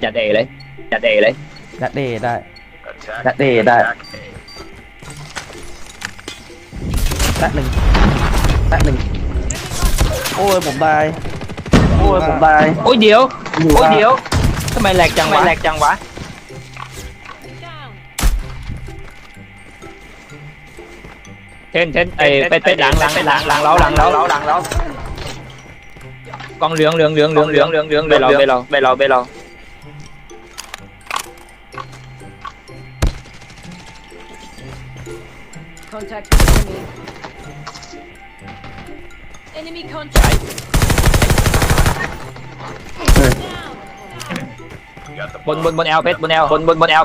Nhặt đề đấy Nhặt đề đấy Nhặt đề đây Nhặt đề đây Đắt mình Đắt mình Ôi ผมตายโอ้ยผมตาย โอ้ยเดี๋ยว โอ้ยเดี๋ยวทำไมแหลกจังวะแหลกจังวะ เช่นเช่นไอ้เป็นเป็นหลังหลังเป็นหลังหลังเราหลังเราหลังเรา เบลเราเบลเราเบลเรา Contact with enemy. Enemy contact. บนบนบนแอลเพชรบนแอลบนบนบนแอล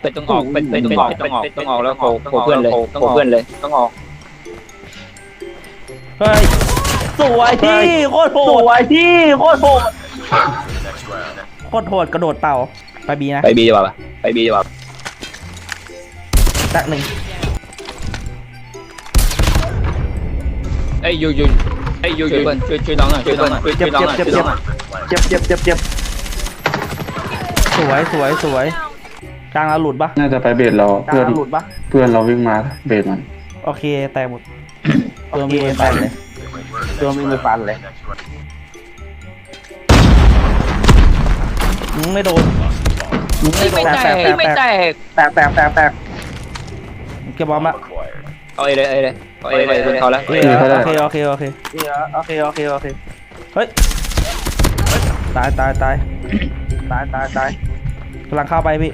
เป็ดต้องออกเป็ดเป็ดเป็ดต้องออกต้องออกแล้วโผล่โผล่เพื่อนเลยโผล่เพื่อนเลยต้องออกเฮ้ยสวยที่โคตรโหดสวยที่โคตรโหดโคตรโหดกระโดดเต่าไปบีนะไปบีจะว่าปะไปบีจะว่าตักหนึ่งไอ้ยยูยูไอ้ยยูยูช่วยช่วยน้องหน่อยช่วยน้องหน่อยช่วยน้องหน่อยเจ็บเจ็บเจ็บเจ็บเจ็บเจ็บเจ็บสวยสวยสวย กลางเราหลุดปะน่าจะไปเบสเรากลางเพื่อนเราหลุดปะเพื่อนเราวิ่งมาเบสมันโอเคแตกหมดตัวมีไปฟันเลยตัวมีไปฟันเลยมึงไม่โดนมึงไม่โดนไม่แตกไม่แตกแตกแตกแตกแตกเก็บบอลมาเอาเอเลยเอเลยเอาเอเลยบนเขาแล้วโอเคโอเคโอเคโอเคโอเคโอเคโอเคเฮ้ยตายตายตายตายตายตายกำลังเข้าไปพี่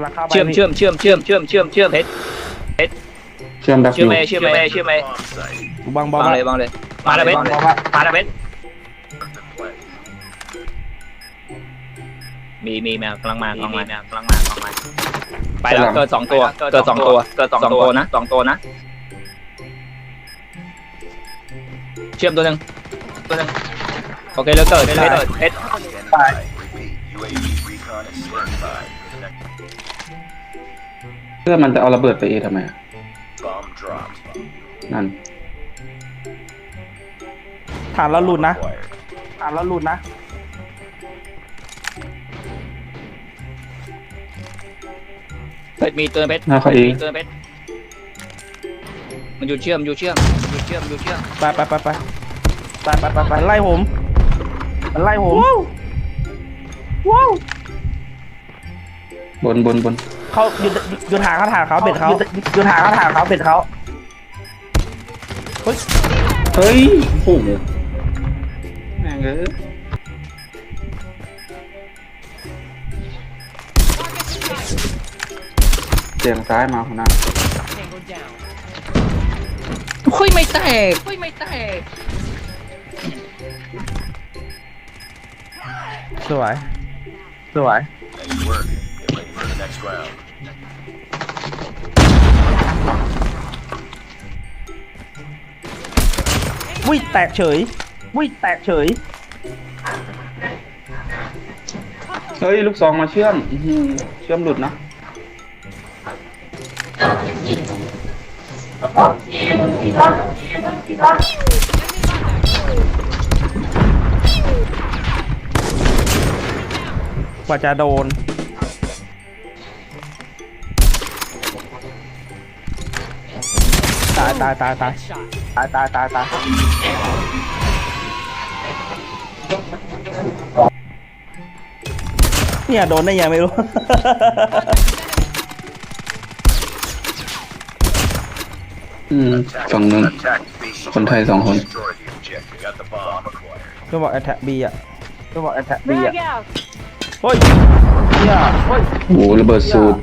กำลังเข้าไปเชื่อมพี่เชื่อมเชื่อมเชื่อมเชื่อมเชื่อมเชื่อมเพชรเชื่อมแบ็คอเชื่อมยู่เอเชื่อมเอเชื่อมเอกูบังบอลวางมาเลยวางเลยมาแล้วเพชรมาแล้วเพชรมีมีแมวกำลังมากำลังมากำลังมากำลังมาไปแล้วเกิดสองตัวเกิดสองตัวเกิดสองตัวนะสองตัวนะ เชื่อมตัวหนึ่งตัวหนึ่งโอเคแล้วเกิดเพชรเพชรเพื่อนมันจะเอาระเบิดไปเอทำไมอะนั่น ฐานเราหลุดนะฐานเราหลุดนะ เพชรมีตัวเพชรหน้าเขาเอมีตัวเพชรมันอยู่เชื่อมอยู่เชื่อมอยู่เชื่อมอยู่เชื่อมไปไปไปไปไปไปไปไปไล่ผมมันไล่ผมว้าวบนบนบน เขาหยุดหยุดหยุดหางเขาฐานเขาเบ็ดเขาหยุดหยุดหางเขาฐานเขาเบ็ดเขาเฮ้ยโอ้โหแม่งเอ้ยเสียงซ้ายมาคนนั้น Tango down. คุยไม่แตกคุยไม่แตกสวย สวย วิ่งแตกเฉยวิ่งแตกเฉย เฮ้ย ลูกซองมาเชื่อมอื้อหือเชื่อมหลุดนะ กว่าจะโดน ตายตายตายตาย Shot. ตายตายตายตายเนี่ยโดนได้ยังไม่รู้ อืมฝั่งนึงคนไทยสองคนก็บอกแอทแทบีอะก็บอกแอทแทบี Frag อะ out. เฮ้ยเนี่ยเฮ้ยโอ้โหระเบิดสูตร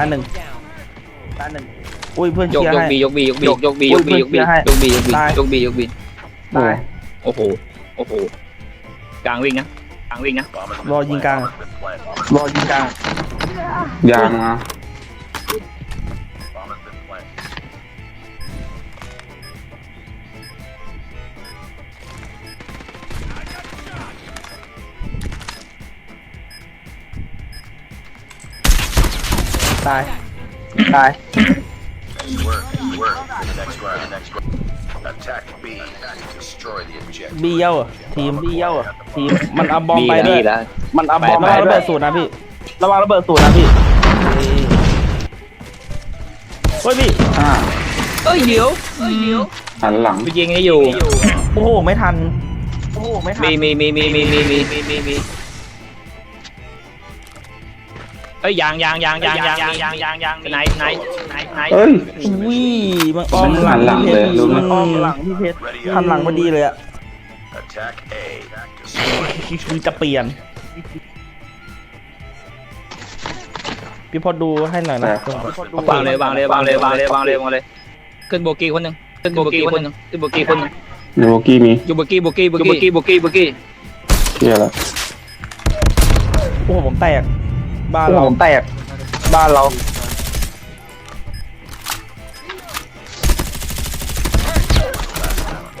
ายหนึ่ง Down. ตายหนึ่งอุ้ยเพื่อนยกเชียร์ยกให้ บียกบียกบียกบียกบียกบียกบียกบียกบีตายยกบียกบีโอ้ตาย โอ้โหโอ้โหกลางวิ่งนะกลางวิ่งนะรอยิงกลาง รอยิงกลางยางมา ตาย ตาย Work, work. Next round, next round. Attack B. Destroy the objective. บีเย้าอะทีมบีเย้าอะทีมมันเอาบอมบีไปด้วย แล้ว มันเอาบอมไประวังไประเบิดสูตรนะพี่ ระวังระเบิดสูตรนะพี่เฮ้ยพี่ อ่าเอ้ยเดี๋ยวหันหลังไปยิงนี่อยู่ โอ้โห ไม่ทัน โอ้โห ไม่ทัน มีมีมีมีมีมีมีมีมี เอ้ยยางยางยางยางยางยางยางยางยางไหนไหนไหนไหนเอ้ย อุ้ยมันอ้อมมันหันหลังเลยรู้ไหมมันอ้อมหลังพี่เพชรหันหลังพอดีเลยอะ Attack A. Destroy. คือจะเปลี่ยน พี่พอดูให้หน่อยนะวางเลยวางเลยวางเลยวางเลยวางเลยวางเลยขึ้นโบกี้คนหนึ่งขึ้นโบกี้คนหนึ่งขึ้นโบกี้คนหนึ่งโยกี้มีอยู่โบกี้โบกี้โบกี้โบกี้โบกี้เที่ยแล้วโอ้โหผมแตก บ้านเราผมแตก บ้านเรา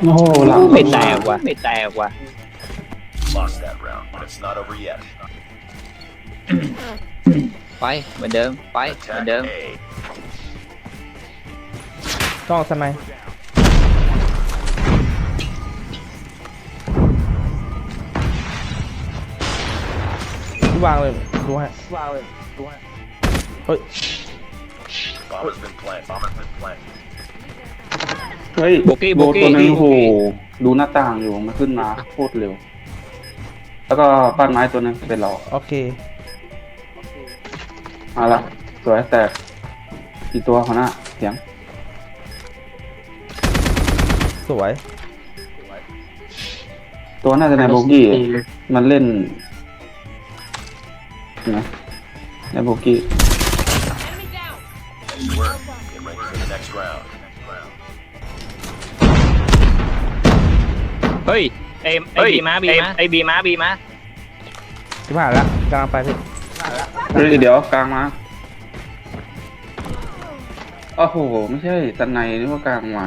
โอ้โหหลังไม่แตกว่ะไม่แตกว่ะ Lost that round, but it's not over yet. ไปเหมือนเดิมไปเหมือน Attack เดิม A. จ้องสไนย วางเลยดูให้วางเลยดูให้เฮ้ย Bomb has been planted. Bomb has been planted. เฮ้ยโบกี้โบกี้ ตัวนึงโอ้โหดูหน้าต่างอยู่มันขึ้นมาโคตรเร็ว แล้วก็บ้านไม้ตัวนึงเป็นเราโอเคมาละสวยแตกอีกตัวหัวหน้าเสียงสวย ตัวน่าจะในโบกี้อะมันเล่น นะในโบกี้ Enemy down. Nice work. Get ready for the next round. Next round. เฮ้ยเอ็มไอบีมาบีมาไอบีมาบีมาที่ผ่านแล้วกำลังไปพี่เฮ้ยเดี๋ยวกลางมาโอ้โหไม่ใช่ตันในนึกว่ากลางมา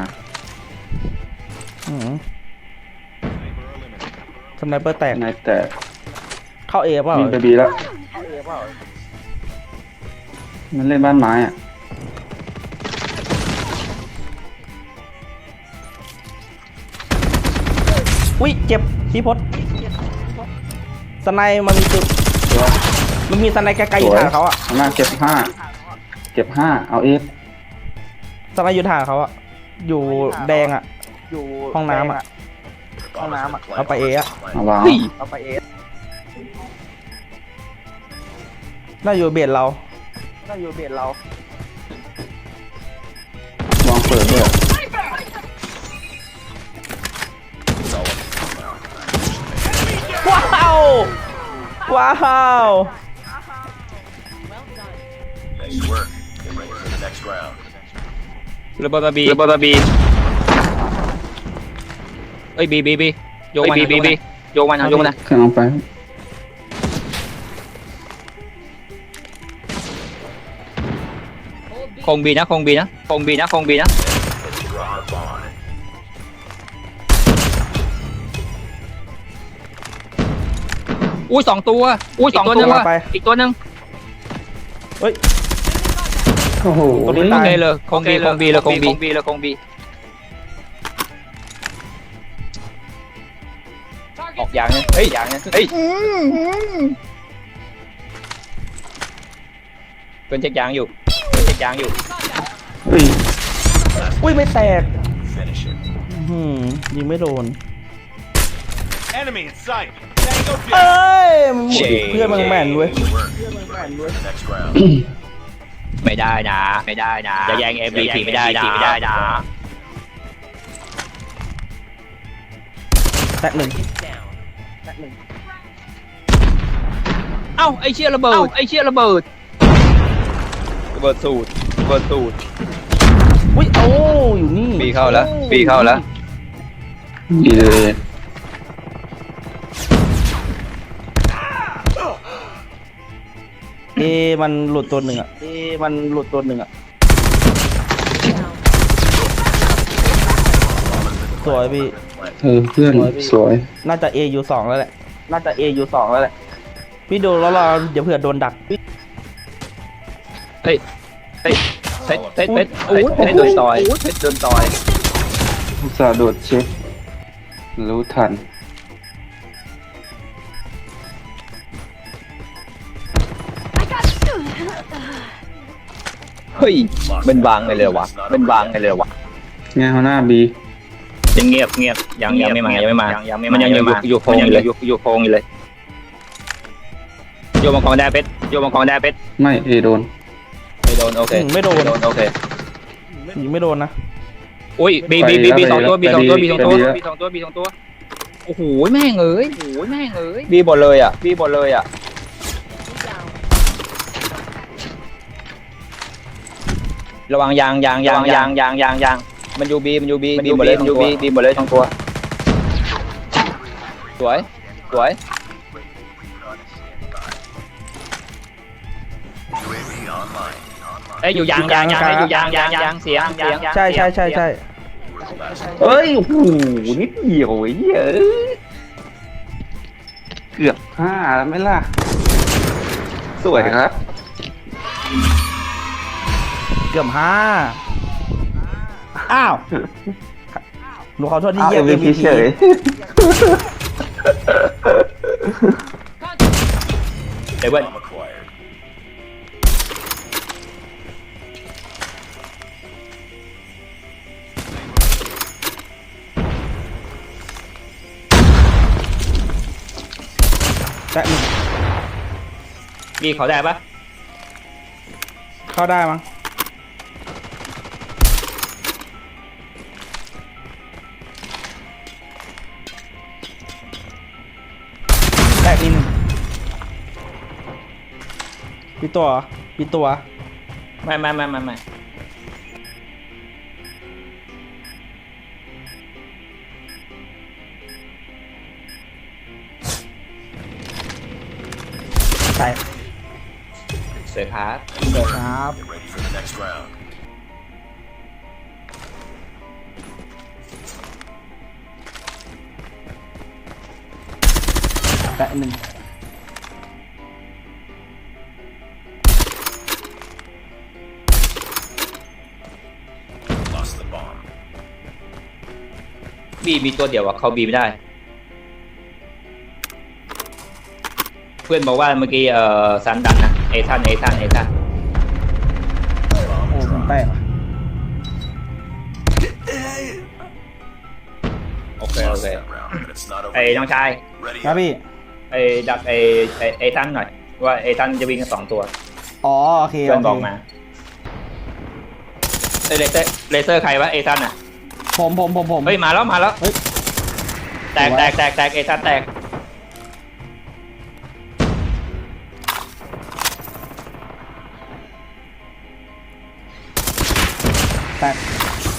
อืมสไนเปอร์แตกในแตกเข้าเอเปล่าวิ่งไปบีแล้ว มันเล่นบ้านไม้อะอุ้ยเจ็บพี่พศสไนมันมีจุดตัวมันมีสไนไกลๆอยู่ทางเขาอะหัวหน้าเก็บห้าเก็บห้าเอาเอฟสไนอยู่ทางเขาอะอยู่แดงอะอยู่ห้องน้ำอะ Bomb has been planted. เอาไปเออะเอาวาง เอาไปเอ น่าอยู่เบียดเรา น่าอยู่เบียดเราวางเปิดด้วยว้าว ว้าว Nice work. Get ready for the next round. ระเบิดบีระเบิดบีเอ้ยบีบีบีโยกมันบีบีโยกมันโยกมันนะเครื่องเอาไป คงบีนะคงบีนะคงบีนะคงบีนะ Drop the bomb. อุ้ยสองตัวอุ้ยสองตัวนึงไป อีกตัวนึงเฮ้ยโอ้โหตัวนี้โอตายเคเลยคงบีคงบีเลยคงบีคงบีเลยคงบี Target ออกอย่างนึงเฮ้ยอย่างนึงเฮ้ยเป็นเช็คยางอยู่เป็นเช็ค ยางอยู่เฮ้ยอุ้ยไม่แตก Finish it. อื้อหือยิงไม่โดน Enemy in sight. Tango เอ down. ้ยมันหมดเพื่อนมันแม่นเว้ย Nice work. Get ready for the next round. ไม่ได้นะ ไม่ได้นะจะแย่งเอ็มบีไม่ได้นะ ไม่ได้นะ แตกหนึ่ง down. เอ้าไอเชี่ยระเบิดไอเชี่ยระเบิดระ เบิดสูตรระเบิดสูตรอุ้ยโอ้อยู่นี่ปีเข้าแล้วปีเข้าแล้วดีเลยเอมันหลุดตัวหนึ่งอะเอมันหลุดตัวหนึ่งอะสวยพี่เออเพื่อนสวย น่าจะเออยู่สองแล้วแหละน่าจะเออยู่สองแล้วแหละพี่ดูแล้วรอเดี๋ยวเผื่อโดนดัก เฮ้ยเฮ้ยเพชรเพชรเพชรเฮ้ยเพชรโดนต่อยเพชรโดนต่อยอุตส่าห์โดดเช็ครู้ทัน เฮ้ยเป็นบางไปเลยวะเป็นบางไปเลยวะเนี่ยหัวหน้าบียังเงียบเงียบยังยังไม่มายังไม่มายังไม่มามันยังอยู่อยู่โพงอยู่เลยอยู่อยู่โพงอยู่เลยโยมังกรได้เพชรโยมังกรได้เพชรไม่เอโดน ไม่โดนโอเคอืมไม่โดนโดน โอเคยิงไม่โดนนะอุ้ยบีบีบีบีสองตัวบีสองตัวบีสองตัวไปดีแล้วบีสองตัวบีสองตัวโอ้โหแม่งเอ้ยโอ้โหแม่งเอ้ยบีหมดเลยอะบีหมดเลยอะระวังยางยางยางยางยางยางยางมันอยู่บีมันอยู่บีบีหมดเลยมันอยู่บีบีหมดเลยทั้งตัว สวย สวย เอ้ยอยู่ยางยางยางเอ้ยอยู่ยางยางยางเสียงเสียงใช่ใช่ใช่ใช่เอ้ยโอ้โหนิดเดียวไอ้เหี้ยเอ้ยเกือบห้าแล้วไหมล่ะ สวยครับ เกือบห้าอ้าวหนูขอโทษที่เอาเหยียบ MVP MVP เฉยเดี๋ยวเว้ย แตะหนึ่งบีเขาได้ปะเข้าได้มั้งแตกอีกหนึ่งปีตัวเหรอปีตัว ไม่ไม่ไม่ไม่ไม่ สวยครับเดี๋ยวครับ Get ready for the next round. แตะหนึ่ง Lost the bomb. บีมีตัวเดียวอะเขาบีไม่ได้ เพื่อนบอกว่าเมื่อกี้เอ่อซันดันนะ เอทันเอทันเอทัน Bomb โอ้ผมแตกว่ะโอเค โอ Lost เค that round, but it's not over. ไอ้น้องชาย Ready ครับ up. พี่ ไอ้ดักไอ้ไอ้ไอ้ทันหน่อย ว่าไอ้ทันจะวิ่งกันสองตัวอ๋อโอเคเพื่อนโคบอกมาเอ้ยเลเซอร์เลเซอร์ใครวะเอทันอะผมผมผมผมเฮ้ยมาแล้วมาแล้ว เฮ้ย แตกแตกแตกแตกเอทันแตก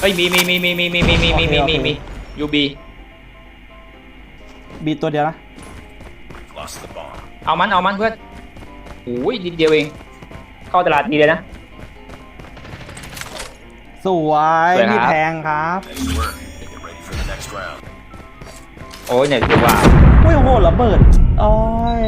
ฮ้ยมีมีมีมีมีมีมีมีมีมีมีมียูบีบีตัวเดียวนะ Lost the bomb. เอามันเอามันเพื่อนโอ้ยนิดเดียวเอง เข้าตลาดดีเลยนะ สวยสวยครับพี่แพงครับ Nice work. Get ready for the next round. โอ้ยเนี่ยคือว่าอุ้ยโหระเบิดโอ้ย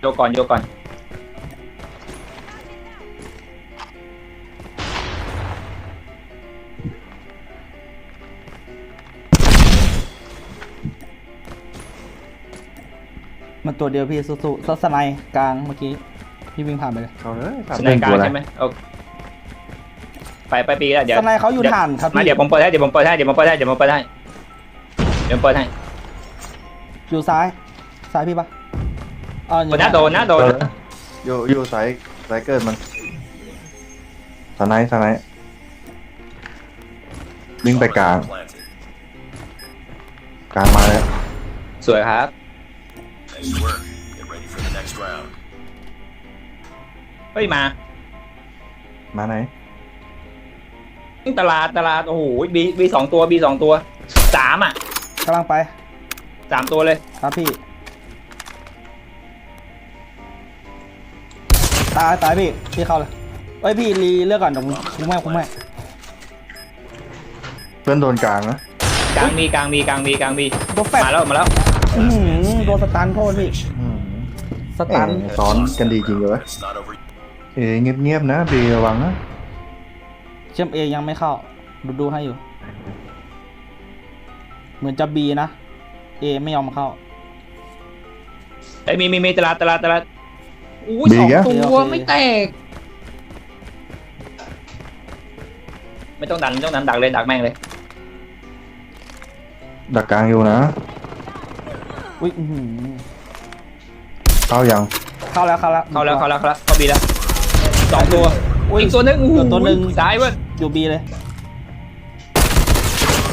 โยกก่อนโยกก่อนมันตัวเดียวพี่สู้ๆซัสไนด์กลางเมื่อกี้พี่วิ่งผ่านไปเลยเอาเลยสนามกลางใช่ไหมโอเคไปไปปีแล้วเดี๋ยวซัสไนด์เขาอยู่ดี๋วฐานครับมาพี่เดี๋ยวผมเปิดให้เดี๋ยวผมเปิดให้เดี๋ยวผมเปิดให้เดี๋ยวผมเปิดให้เดี๋ยวผมเปิดให้อยู่ซ้ายซ้ายพี่ปะ อ๋ออยู่โดนนะโดนนะโดนนะอยู่อยู่สายสายเกิดมันสไนส์สไนส์วิ่งไปกลาง Bomb planted. กลางมาแล้วสวยครับ Nice work. Get ready for the next round. เฮ้ยมามาไหนตลาดตลาดโอ้โหบีบีสองตัวบีสองตัวสามอะกำลังไปสามตัวเลยครับพี่ ตายตายพี่พี่เข้าเลยเอ้ยพี่รีเลือกก่อนเดี๋ยวผมคุ้มแม่คุ้มแม่พื่อนโดนกลางนะกลางมีกลางมีกลางมีกลางมีโดนแฟดมาแล้วมาแล้วอื้อหือโดนสตันโทษพี่อืมสตันเอ้ยซ้อนกันดีจริงเลยวะ It's not over. เอ้ยเงียบๆนะบีระวังนะเชื่อมเอยังไม่เข้า ดูดูให้อยู่ เหมือนจะบีนะเอไม่ยอมเข้าไอ้ยมีมีมีตลาดตลาดตลาด อู้บีสองกะตัโอวเคไม่แตก ไม่ต้องดันไม่ต้องดันดักเลยดักแม่งเลย ดักกลางอยู่นะ อุ้ยอื้อหือเข้ายังเข้าแล้วเข้าแล้ว เข้าแล้วเข้าแล้วเข้าแล้วเข้าบีแล้วสองตัวอุ้ยอีกตัวหนึงเหลือตัวหนึ่ง ซ้ายเว้ย อยู่บีเลย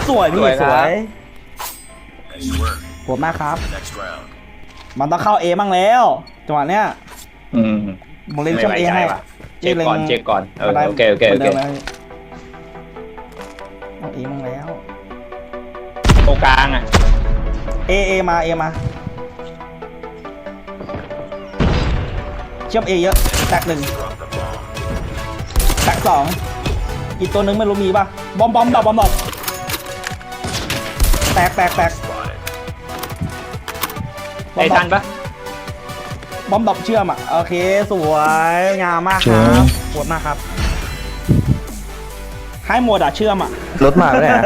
สวยพี่สวยคสรับวย Nice work. โหดมากครับ Next round. มันต้องเข้าเอบ้างแล้วจังหวะเนี้ยอืม ผมเล่นเชื่อมเอให้ว่ะเช็คก่อนเช็คก่อนเออโอเคโอเคโอเคต้องเอบ้างแล้วโอกลางอะเอเอมาเอมาเชื่อมเอเยอะแตกหนึ่ง Drop the bomb. แตกสองอีกตัวหนึงไม่รู้มีป่ะบอมบอมดอกบอมดอกแตกแตกแตก Spotted. บอไอ้มดทัอนกปะ บอมดอกเชื่อมอะ โอเค สวยงามมากคเชื่รัอมบโหดมากครับให้หมดอะเชื่อมอะ รถมาแล้วเนี่ย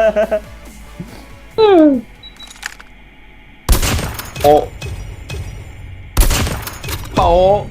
โปะโปะ